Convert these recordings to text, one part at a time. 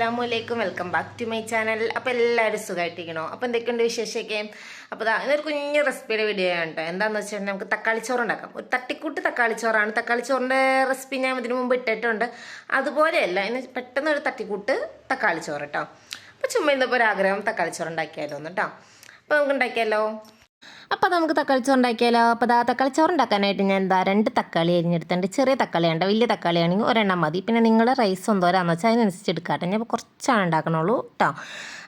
അസ്സാമു അലൈക്കും welcome back to my channel. അപ്പോൾ എല്ലാവരും സുഖമായിട്ടിരിക്കണോ അപ്പോൾ എന്തൊക്കെയുണ്ട് വിശേഷമൊക്കെ? അപ്പോൾ ഇതാ ഇതൊരു കുഞ്ഞ് റെസിപ്പിയുടെ വീഡിയോ ആണ് കേട്ടോ. എന്താണെന്ന് വെച്ചിട്ടുണ്ടെങ്കിൽ നമുക്ക് തക്കാളി തക്കാളിച്ചോറ് ഉണ്ടാക്കാം. ഒരു തട്ടിക്കൂട്ട് തക്കാളി തക്കാളിച്ചോറിന്റെ റെസിപ്പി ഞാൻ ഇതിനു മുമ്പ് ഇട്ടിട്ടുണ്ട്. അതുപോലെയല്ല ഇന്ന് പെട്ടെന്ന് ഒരു തട്ടിക്കൂട്ട് തക്കാളിച്ചോറ് കേട്ടോ. അപ്പോൾ ചുമ്മാ ഇന്നിപ്പോൾ ഒരു ആഗ്രഹം തക്കാളിച്ചോറ് ഉണ്ടാക്കിയാലോ എന്ന് കേട്ടോ. അപ്പോൾ നമുക്ക് ഉണ്ടാക്കിയാലോ? അപ്പോൾ നമുക്ക് തക്കാളി ചോറ് ഉണ്ടാക്കിയാലോ അപ്പോൾ ദാ തക്കാളി ചോറ് ഉണ്ടാക്കാനായിട്ട് ഞാൻ എന്താ രണ്ട് തക്കാളി അരിഞ്ഞെടുത്തിട്ടുണ്ട്. ചെറിയ തക്കാളി ഉണ്ട് വലിയ തക്കാളി ആണെങ്കിൽ ഒരെണ്ണം മതി. പിന്നെ നിങ്ങൾ റൈസ് എന്തോരാന്ന് വെച്ചാൽ അതിനനുസരിച്ച് എടുക്കാട്ടെ. ഞാൻ കുറച്ചാണ് ഉണ്ടാക്കണുള്ളൂ കേട്ടോ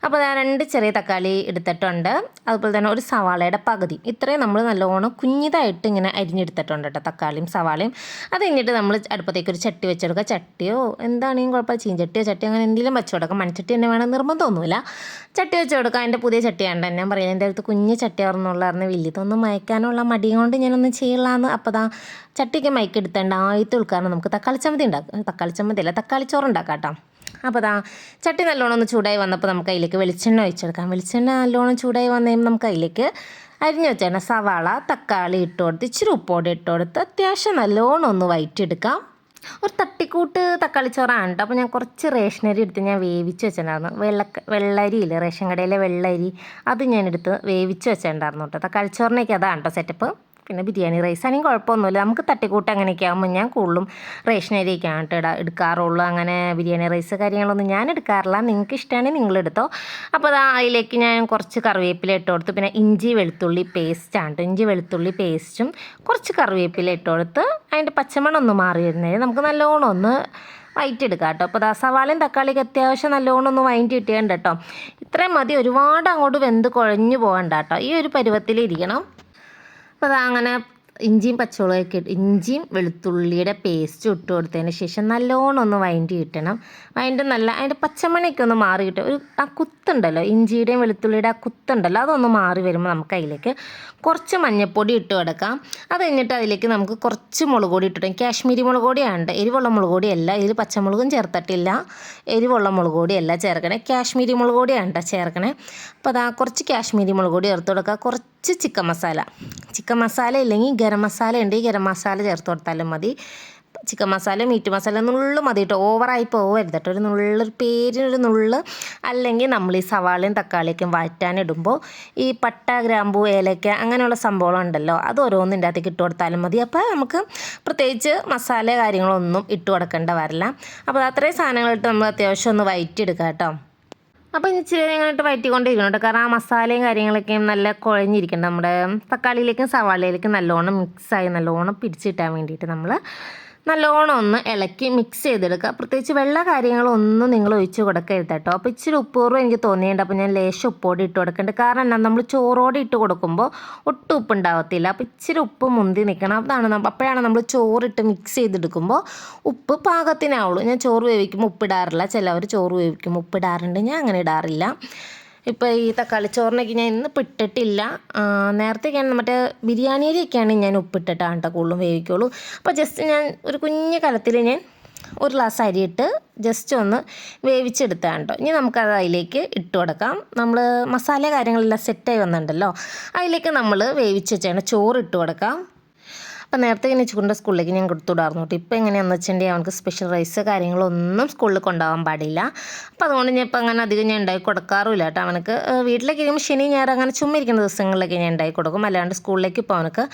അപ്പോൾ ഞാൻ രണ്ട് ചെറിയ തക്കാളി എടുത്തിട്ടുണ്ട്. അതുപോലെ തന്നെ ഒരു സവാളയുടെ പകുതി. ഇത്രയും നമ്മൾ നല്ലോണം കുഞ്ഞിതായിട്ട് ഇങ്ങനെ അരിഞ്ഞെടുത്തിട്ടുണ്ട് കേട്ടോ തക്കാളിയും സവാളയും. അത് കഴിഞ്ഞിട്ട് നമ്മൾ അടുപ്പത്തേക്ക് ഒരു ചട്ടി വെച്ചെടുക്കുക. ചട്ടിയോ എന്താണെങ്കിലും കുഴപ്പമില്ല. ചീഞ്ചട്ടിയോ ചട്ടി അങ്ങനെ എന്തെങ്കിലും വെച്ച് കൊടുക്കാം. മൺചട്ടി തന്നെ വേണം നിർബന്ധമൊന്നുമില്ല. ചട്ടി വെച്ച് കൊടുക്കാം എന്റെ പുതിയ ചട്ടിയാണ്. ഞാൻ പറയുന്നത്. എന്റെ അടുത്ത് കുഞ്ഞ് ചട്ടി ആർന്നുള്ളായിരുന്നു വലിയതൊന്നും മയക്കാനുള്ള മടിയും കൊണ്ട് ഞാനൊന്നും ചെയ്യില്ലാന്ന് അപ്പോൾ ദാ ചട്ടിക്ക് മയക്കെടുത്തേണ്ട ആദ്യത്തെ ഉൾക്കാരണം നമുക്ക് തക്കാളി ചമ്മതി ഉണ്ടാക്കാം. തക്കാളി ചമ്മതി അല്ല തക്കാളി ചോറ് ഉണ്ടാക്കാം കേട്ടോ അപ്പോൾ ദാ ചട്ടി നല്ലോണം ഒന്ന് ചൂടായി വന്നപ്പോൾ നമുക്ക് അതിലേക്ക് വെളിച്ചെണ്ണ ഒഴിച്ചെടുക്കാം. വെളിച്ചെണ്ണ നല്ലോണം ചൂടായി വന്നു കഴിയുമ്പോൾ നമുക്ക് അതിലേക്ക് അരിഞ്ഞു വെച്ചേണ സവാള തക്കാളി ഇട്ട് കൊടുത്ത് ഇച്ചിരി ഉപ്പോടെ ഇട്ട് കൊടുത്ത് അത്യാവശ്യം നല്ലോണം ഒന്ന് വയറ്റിയെടുക്കാം. ഒരു തട്ടിക്കൂട്ട് തക്കാളി ചോറാണ് കേട്ടോ. അപ്പോൾ ഞാൻ കുറച്ച് റേഷനരി എടുത്ത് ഞാൻ വേവിച്ച് വെച്ചിട്ടുണ്ടായിരുന്നു. വെള്ള വെള്ളരിയില്ലേ റേഷൻ കടയിലെ വെള്ളരി അത് ഞാൻ എടുത്ത് വേവിച്ച് വെച്ചിട്ടുണ്ടായിരുന്നു കേട്ടോ. തക്കാളി അതാണ് കേട്ടോ സെറ്റപ്പ് പിന്നെ ബിരിയാണി റൈസ് ആണെങ്കിൽ കുഴപ്പമൊന്നുമില്ല. നമുക്ക് തട്ടിക്കൂട്ട് അങ്ങനെയൊക്കെ ആകുമ്പോൾ ഞാൻ കൂടുതലും റേഷൻ അരിയൊക്കെയാണ് കേട്ടോ ഇടാ എടുക്കാറുള്ളൂ. അങ്ങനെ ബിരിയാണി റൈസ് കാര്യങ്ങളൊന്നും ഞാൻ എടുക്കാറില്ല. നിങ്ങൾക്ക് ഇഷ്ടമാണെങ്കിൽ നിങ്ങൾ എടുത്തോ. അപ്പോൾ അത് അതിലേക്ക് ഞാൻ കുറച്ച് കറിവേപ്പില ഇട്ട് കൊടുത്ത്. പിന്നെ ഇഞ്ചി വെളുത്തുള്ളി പേസ്റ്റാണ് കേട്ടോ. ഇഞ്ചി വെളുത്തുള്ളി പേസ്റ്റും കുറച്ച് കറിവേപ്പില ഇട്ട് കൊടുത്ത് അതിന്റെ പച്ചമണം ഒന്ന് മാറി വരുന്നതിന് നമുക്ക് നല്ലോണം ഒന്ന് വൈറ്റ് എടുക്കാം കേട്ടോ. അപ്പോൾ ദാ സവാളയും തക്കാളിക്ക് അത്യാവശ്യം നല്ലോണം ഒന്ന് വൈറ്റ് കിട്ടിയുണ്ട് കേട്ടോ. ഇത്രയും മതി. ഒരുപാട് അങ്ങോട്ട് വെന്ത് കുഴഞ്ഞു പോകണ്ട കേട്ടോ. ഈ ഒരു പരുവത്തിൽ ഇരിക്കണം. അപ്പോൾ അങ്ങനെ ഇഞ്ചിയും പച്ചമുളകൊക്കെ ഇട്ട് ഇഞ്ചിയും വെളുത്തുള്ളിയുടെ പേസ്റ്റ് ഇട്ട് കൊടുത്തതിന് ശേഷം നല്ലോണം ഒന്ന് വൈൻഡ് കിട്ടണം. വൈൻഡ് നല്ല അതിന്റെ പച്ചമണിയൊക്കെ ഒന്ന് മാറി കിട്ടും. ഒരു ആ കുത്തുണ്ടല്ലോ ഇഞ്ചിയുടെയും വെളുത്തുള്ളിയുടെ ആ കുത്തുണ്ടല്ലോ അതൊന്ന് മാറി വരുമ്പോൾ നമുക്ക് അതിലേക്ക് കുറച്ച് മഞ്ഞൾപ്പൊടി ഇട്ട് കൊടുക്കാം. അത് കഴിഞ്ഞിട്ട് അതിലേക്ക് നമുക്ക് കുറച്ച് മുളക് പൊടി ഇട്ടിടും കാശ്മീരി മുളക് പൊടിയാണ് എരിവുള്ള മുളക് പൊടിയല്ല ഇതിൽ പച്ചമുളകും ചേർത്തിട്ടില്ല. എരിവുള്ള മുളക് പൊടിയല്ല ചേർക്കണേ. കാശ്മീരി മുളക് പൊടിയാണ് ചേർക്കണേ. അപ്പോൾ അതാ കുറച്ച് കാശ്മീരി മുളക് പൊടി ചേർത്ത് കൊടുക്കുക കുറച്ച് ചിക്കൻ മസാല. ചിക്കൻ മസാല ഇല്ലെങ്കിൽ ഗരം മസാല ഉണ്ടെങ്കിൽ ഗരം മസാല ചേർത്ത് കൊടുത്താലും മതി. ചിക്കൻ മസാല മീറ്റ് മസാല നുള്ളു മതി കേട്ടോ. ഓവറായി പോകരുത് കേട്ടോ. ഒരു നുള്ളൊരു പേരിനൊരു നുള്ള്. അല്ലെങ്കിൽ നമ്മൾ ഈ സവാളയും തക്കാളിയൊക്കെ വഴറ്റാനിടുമ്പോൾ ഈ പട്ട ഗ്രാമ്പു ഏലക്ക അങ്ങനെയുള്ള സംഭവങ്ങളുണ്ടല്ലോ അത് ഓരോന്നിന്റെ അകത്തേക്ക് ഇട്ട് കൊടുത്താലും മതി. അപ്പോൾ നമുക്ക് പ്രത്യേകിച്ച് മസാല കാര്യങ്ങളൊന്നും ഇട്ട് കൊടുക്കേണ്ട വരില്ല. അപ്പോൾ അത്രയും സാധനങ്ങളിട്ട് നമ്മൾ അത്യാവശ്യം ഒന്ന് വയറ്റിയെടുക്കാം കേട്ടോ. അപ്പോൾ ഇച്ചിരി ഇങ്ങോട്ട് വയറ്റിക്കൊണ്ടിരിക്കണം കേട്ടോ. കാരണം ആ മസാലയും കാര്യങ്ങളൊക്കെയും നല്ല കുഴഞ്ഞിരിക്കണം നമ്മുടെ തക്കാളിയിലേക്കും സവാളയിലേക്കും നല്ലോണം മിക്സായി നല്ലോണം പിടിച്ചിട്ടാൻ വേണ്ടിയിട്ട് നമ്മൾ നല്ലോണം ഒന്ന് ഇളക്കി മിക്സ് ചെയ്തെടുക്കുക. പ്രത്യേകിച്ച് വെള്ള കാര്യങ്ങളൊന്നും നിങ്ങൾ ഒഴിച്ച് കൊടുക്കരുത് കേട്ടോ. അപ്പോൾ ഇച്ചിരി ഉപ്പൂറും എനിക്ക് തോന്നിയിട്ടുണ്ട്. അപ്പോൾ ഞാൻ ലേശം ഉപ്പോടെ ഇട്ട് കൊടുക്കുന്നുണ്ട് കാരണം എന്നാൽ നമ്മൾ ചോറോടെ ഇട്ട് കൊടുക്കുമ്പോൾ ഒട്ടും ഉപ്പ് ഉണ്ടാവത്തില്ല. അപ്പോൾ ഇച്ചിരി ഉപ്പ് മുന്തി നിൽക്കണം. അതാണ് അപ്പോഴാണ് നമ്മൾ ചോറിട്ട് മിക്സ് ചെയ്തെടുക്കുമ്പോൾ ഉപ്പ് പാകത്തിനാവുള്ളൂ. ഞാൻ ചോറ് വേവിക്കുമ്പോൾ ഉപ്പിടാറില്ല ചിലവർ ചോറ് വേവിക്കുമ്പോൾ ഉപ്പിടാറുണ്ട് ഞാൻ അങ്ങനെ ഇടാറില്ല. ഇപ്പോൾ ഈ തക്കാളി ചോറിനൊക്കെ ഞാൻ ഇന്ന് ഇട്ടിട്ടില്ല. നേരത്തെയൊക്കെയാണ് മറ്റേ ബിരിയാണിയിലൊക്കെയാണ് ഞാൻ ഉപ്പിട്ടിട്ടാണ് കേട്ടോ കൂടുതലും വേവിക്കുള്ളൂ. അപ്പോൾ ജസ്റ്റ് ഞാൻ ഒരു കുഞ്ഞു കലത്തിൽ ഞാൻ ഒരു ഗ്ലാസ് അരിയിട്ട് ജസ്റ്റ് ഒന്ന് വേവിച്ചെടുത്താണ് കേട്ടോ ഇനി നമുക്കത് അതിലേക്ക് ഇട്ട് കൊടുക്കാം. നമ്മൾ മസാല കാര്യങ്ങളെല്ലാം സെറ്റായി വന്നിട്ടുണ്ടല്ലോ. അതിലേക്ക് നമ്മൾ വേവിച്ച് വെച്ചാണ് ചോറ് ഇട്ട് കൊടുക്കാം. അപ്പം നേരത്തെ ഇങ്ങനെ ചുണ്ട സ്കൂളിലേക്ക് ഞാൻ കൊടുത്തുവിടാറുന്നു കേട്ടോ. ഇപ്പോൾ എങ്ങനെയാണെന്ന് വെച്ചിട്ടുണ്ടെങ്കിൽ അവനക്ക് സ്പെഷ്യൽ റൈസ് കാര്യങ്ങളൊന്നും സ്കൂളിൽ കൊണ്ടുപോകാൻ പാടില്ല. അപ്പോൾ അതുകൊണ്ട് ഞാൻ ഇപ്പോൾ അങ്ങനെ അധികം ഞാൻ ഉണ്ടാക്കി കൊടുക്കാറുമില്ല കേട്ടോ. അവനക്ക് വീട്ടിലേക്ക് ഇരിക്കുമ്പോൾ ശനി ഞാൻ അങ്ങനെ ചുമ്മിരിക്കുന്ന ദിവസങ്ങളിലൊക്കെ ഞാൻ ഉണ്ടാക്കി കൊടുക്കും. അല്ലാണ്ട് സ്കൂളിലേക്ക് ഇപ്പോൾ അവനക്ക്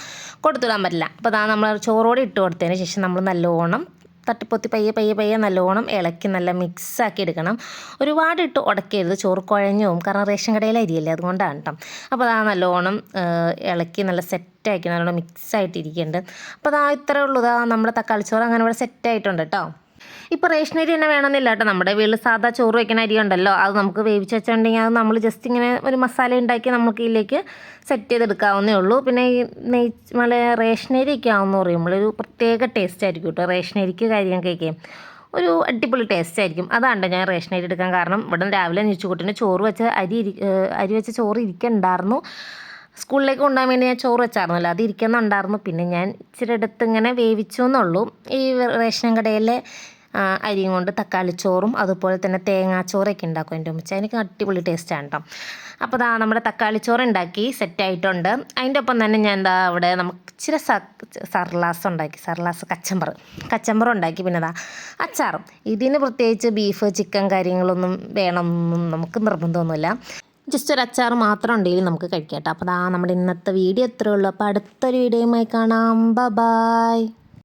കൊടുത്തുവിടാൻ പറ്റില്ല. അപ്പോൾ അതാ നമ്മൾ ചോറോടെ ഇട്ട് കൊടുത്തതിന് ശേഷം നമ്മൾ നല്ലോണം തട്ടിപ്പൊത്തി പയ്യെ പയ്യെ പയ്യെ നല്ലോണം ഇളക്കി നല്ല മിക്സാക്കി എടുക്കണം. ഒരുപാട് ഇട്ട് ഉടക്കരുത്. ചോറ് കുഴഞ്ഞും കാരണം റേഷൻ കടയിൽ അരിയല്ലേ? അതുകൊണ്ടാണ് കേട്ടോ അപ്പോൾ അതാ നല്ലോണം ഇളക്കി നല്ല സെറ്റാക്കി നല്ലോണം മിക്സ് ആയിട്ടിരിക്കുന്നുണ്ട് അപ്പോൾ അതാ ഇത്രേ ഉള്ളൂ. ഇതാ നമ്മുടെ തക്കാളി ചോറ് അങ്ങനെ ഇവിടെ സെറ്റായിട്ടുണ്ട് കേട്ടോ ഇപ്പോൾ റേഷൻ അരി തന്നെ വേണമെന്നില്ല കേട്ടോ. നമ്മുടെ വീട്ടിൽ സാധാ ചോറ് വയ്ക്കുന്ന അരി ഉണ്ടല്ലോ. അത് നമുക്ക് വേവിച്ച് വെച്ചിട്ടുണ്ടെങ്കിൽ അത് നമ്മൾ ജസ്റ്റ് ഇങ്ങനെ ഒരു മസാല ഉണ്ടാക്കി നമുക്ക് ഇതിലേക്ക് സെറ്റ് ചെയ്തെടുക്കാവുന്നേ ഉള്ളൂ. പിന്നെ ഈ നെയ് മല റേഷൻ ഒക്കെ ആവുമെന്ന് പറയുമ്പോൾ ഒരു പ്രത്യേക ടേസ്റ്റ് ആയിരിക്കും കേട്ടോ. റേഷൻ അരിക്ക് കാര്യങ്ങൾക്കൊക്കെ ഒരു അടിപൊളി ടേസ്റ്റ് ആയിരിക്കും. അതാണ് ഞാൻ റേഷൻ അരി എടുക്കാൻ കാരണം. ഇവിടെ രാവിലെ നീച്ചുകൂട്ടിന് ചോറ് വെച്ച് അരി ഇരി അരി വെച്ച ചോറ് ഇരിക്കണ്ടായിരുന്നു. സ്കൂളിലേക്ക് കൊണ്ടുപോകാൻ വേണ്ടി ഞാൻ ചോറ് വെച്ചായിരുന്നല്ലോ അത് ഇരിക്കുന്നുണ്ടായിരുന്നു. പിന്നെ ഞാൻ ഇച്ചിരി അടുത്ത് ഇങ്ങനെ വേവിച്ചു എന്നുള്ളൂ. ഈ റേഷൻ കടയിലെ അരിയും കൊണ്ട് തക്കാളിച്ചോറും അതുപോലെ തന്നെ തേങ്ങാച്ചോറൊക്കെ ഉണ്ടാക്കും എന്റെ ഉമ്മച്ച. എനിക്ക് അടിപൊളി ടേസ്റ്റാണ് കേട്ടോ അപ്പോൾ ദാ നമ്മുടെ തക്കാളിച്ചോറ് ഉണ്ടാക്കി സെറ്റായിട്ടുണ്ട് അതിന്റെ ഒപ്പം തന്നെ ഞാൻ എന്താ അവിടെ നമുക്ക് ഇച്ചിരി സർലാസ് ഉണ്ടാക്കി സർലാസ് കച്ചമ്പർ കച്ചമ്പർ ഉണ്ടാക്കി. പിന്നെ ദാ അച്ചാറും. ഇതിന് പ്രത്യേകിച്ച് ബീഫ് ചിക്കൻ കാര്യങ്ങളൊന്നും വേണമെന്നൊന്നും നമുക്ക് നിർബന്ധമൊന്നുമില്ല. ജസ്റ്റ് ഒരു അച്ചാർ മാത്രം ഉണ്ടെങ്കിൽ നമുക്ക് കഴിക്കാം കേട്ടോ അപ്പോൾ ദാ നമ്മുടെ ഇന്നത്തെ വീഡിയോ എത്രയുള്ളൂ അപ്പോൾ അടുത്തൊരു വീഡിയോയുമായി കാണാം. ബ ബായ്